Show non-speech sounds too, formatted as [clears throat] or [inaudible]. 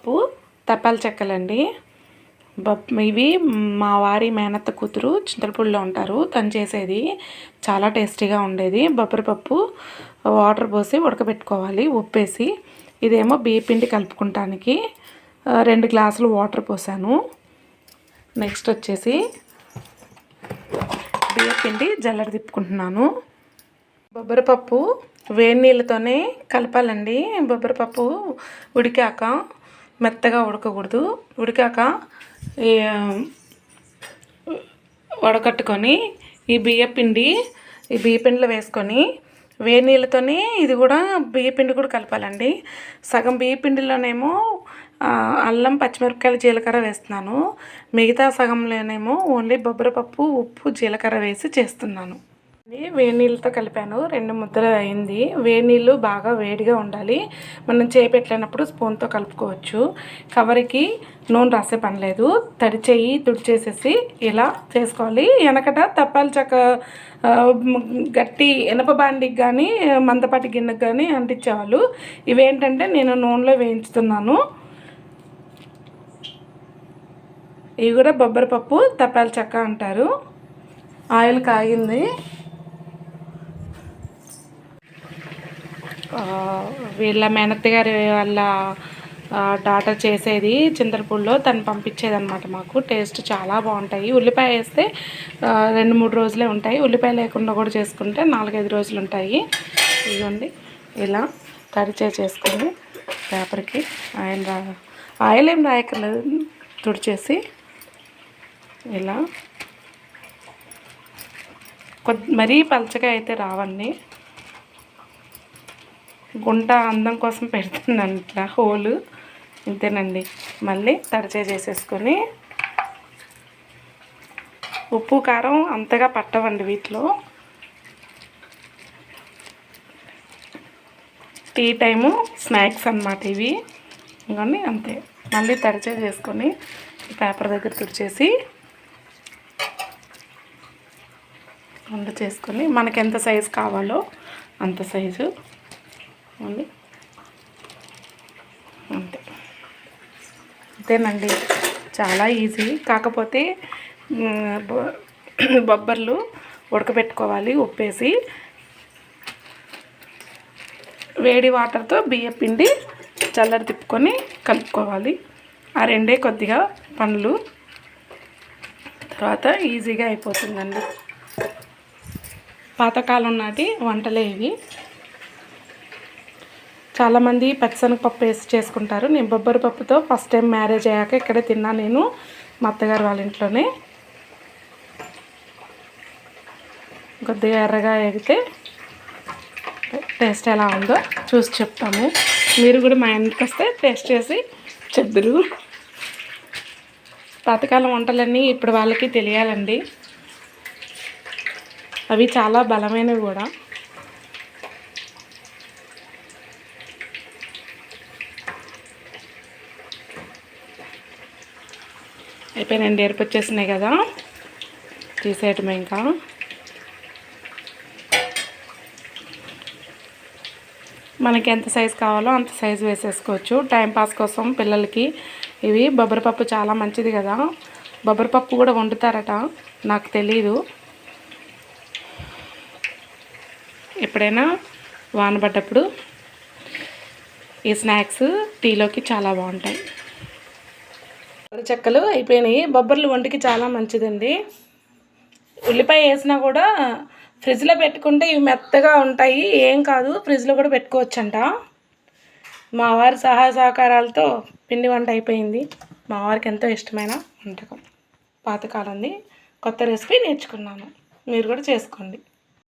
పప్పు తపాల చెక్కలండి. ఇవి మా వారి మేనత్త కూతురు చింతలపూడిలో ఉంటారు. తను చేసేది చాలా టేస్టీగా ఉండేది. బొబ్బరి పప్పు వాటర్ పోసి ఉడకబెట్టుకోవాలి ఉప్పేసి. ఇదేమో బియ్యపిండి కలుపుకుంటానికి రెండు గ్లాసులు వాటర్ పోసాను. నెక్స్ట్ వచ్చేసి బియ్యపిండి జల్లర తిప్పుకుంటున్నాను. బొబ్బరిపప్పు వేడి నీళ్ళతోనే కలపాలండి. బొబ్బరిపప్పు ఉడికాక మెత్తగా ఉడకకూడదు. ఉడికాక వడకట్టుకొని ఈ బియ్యపిండి ఈ బియ్యపిండిలో వేసుకొని వేడి నీళ్ళతోనే ఇది కూడా బియ్యపిండి కూడా కలపాలండి. సగం బియ్యపిండిలోనేమో అల్లం పచ్చిమిరపకాయలు జీలకర్ర వేస్తున్నాను. మిగతా సగంలోనేమో ఓన్లీ బొబ్బరపప్పు ఉప్పు జీలకర్ర వేసి చేస్తున్నాను. వేడి నీళ్ళతో కలిపాను. రెండు ముద్దలు అయింది. వేడి నీళ్ళు బాగా వేడిగా ఉండాలి. మనం చేపెట్టినప్పుడు స్పూన్తో కలుపుకోవచ్చు. కవర్కి నూనె రాసే పని లేదు. తడి చేయి తుడిచేసేసి ఇలా చేసుకోవాలి. వెనకట తప్పాలు చక్క గట్టి ఎనప బాండికి కానీ మందపాటి గిన్నెకి కానీ అంటించేవాళ్ళు. ఇవేంటంటే నేను నూనెలో వేయించుతున్నాను. ఇవి కూడా బొబ్బరి పప్పు తప్పాలు చెక్క అంటారు. ఆయిల్ కాగింది. వీళ్ళ మేనత్త గారి వాళ్ళ డాటర్ చేసేది చింతలపూడిలో. తను పంపించేది అనమాట మాకు. టేస్ట్ చాలా బాగుంటాయి. ఉల్లిపాయ వేస్తే రెండు మూడు రోజులే ఉంటాయి. ఉల్లిపాయ లేకుండా కూడా చేసుకుంటే నాలుగైదు రోజులు ఉంటాయి. ఇదిగోండి. ఇలా తడిచే చేసుకొని పేపర్కి ఆయిల్ రా ఆయిల్ ఏం రాయక్కర్లేదు. తుడిచేసి ఇలా కొద్ది మరీ పలచగా అయితే రావండి. గుంట అందం కోసం పెడుతున్నాను ఇట్లా హోలు. ఇంతేనండి. మళ్ళీ తడిచే చేసేసుకొని ఉప్పు కారం అంతగా పట్టవండి వీటిలో. టీ టైము స్నాక్స్ అన్నమాట ఇవి. ఇంకొని అంతే. మళ్ళీ తడిచే చేసుకొని పేపర్ దగ్గర తుడిచేసి వండు చేసుకొని మనకి ఎంత సైజు కావాలో అంత సైజు ఉంది అంతే. అంతేనండి. చాలా ఈజీ. కాకపోతే బొ- [clears throat] బొబ్బర్లు ఉడకబెట్టుకోవాలి ఉప్పేసి. వేడి వాటర్తో బియ్య పిండి చల్లర తిప్పుకొని కలుపుకోవాలి. ఆ రెండే కొద్దిగా పనులు తర్వాత ఈజీగా అయిపోతుందండి. పాతకాలం నాటి వంటలే ఇవి. చాలామంది పచ్చిశనగపప్పు వేసి చేసుకుంటారు. నేను బొబ్బరి పప్పుతో ఫస్ట్ టైం మ్యారేజ్ అయ్యాక ఇక్కడే తిన్నా నేను మా అత్తగారు వాళ్ళ ఇంట్లోనే. కొద్దిగా ఎర్రగా ఎగితే టేస్ట్ ఎలా ఉందో చూసి చెప్తాము. మీరు కూడా మా ఇంటికి వస్తే టేస్ట్ చేసి చెప్దురు. పాతకాలం వంటలన్నీ ఇప్పుడు వాళ్ళకి తెలియాలండి. అవి చాలా బలమైనవి కూడా. అయిపోయినండి ఎరుపు వచ్చేసినాయి కదా. తీసేయటమే ఇంకా. మనకి ఎంత సైజు కావాలో అంత సైజు వేసేసుకోవచ్చు. టైంపాస్ కోసం పిల్లలకి ఇవి. బొబ్బరిపప్పు చాలా మంచిది కదా. బొబ్బరిపప్పు కూడా వండుతారట నాకు తెలీదు. ఎప్పుడైనా వానబడ్డప్పుడు ఈ స్నాక్స్ టీలోకి చాలా బాగుంటాయి. చెక్కలు అయిపోయినాయి. బొబ్బర్లు ఒంటికి చాలా మంచిదండి. ఉల్లిపాయ వేసినా కూడా ఫ్రిడ్జ్లో పెట్టుకుంటే ఇవి మెత్తగా ఉంటాయి. ఏం కాదు ఫ్రిడ్జ్లో కూడా పెట్టుకోవచ్చంట. మా వారి సహాయ సహకారాలతో పిండి వంట అయిపోయింది. మా వారికి ఎంతో ఇష్టమైన వంటకం. పాతకాలంది కొత్త రెసిపీ నేర్చుకున్నాను. మీరు కూడా చేసుకోండి.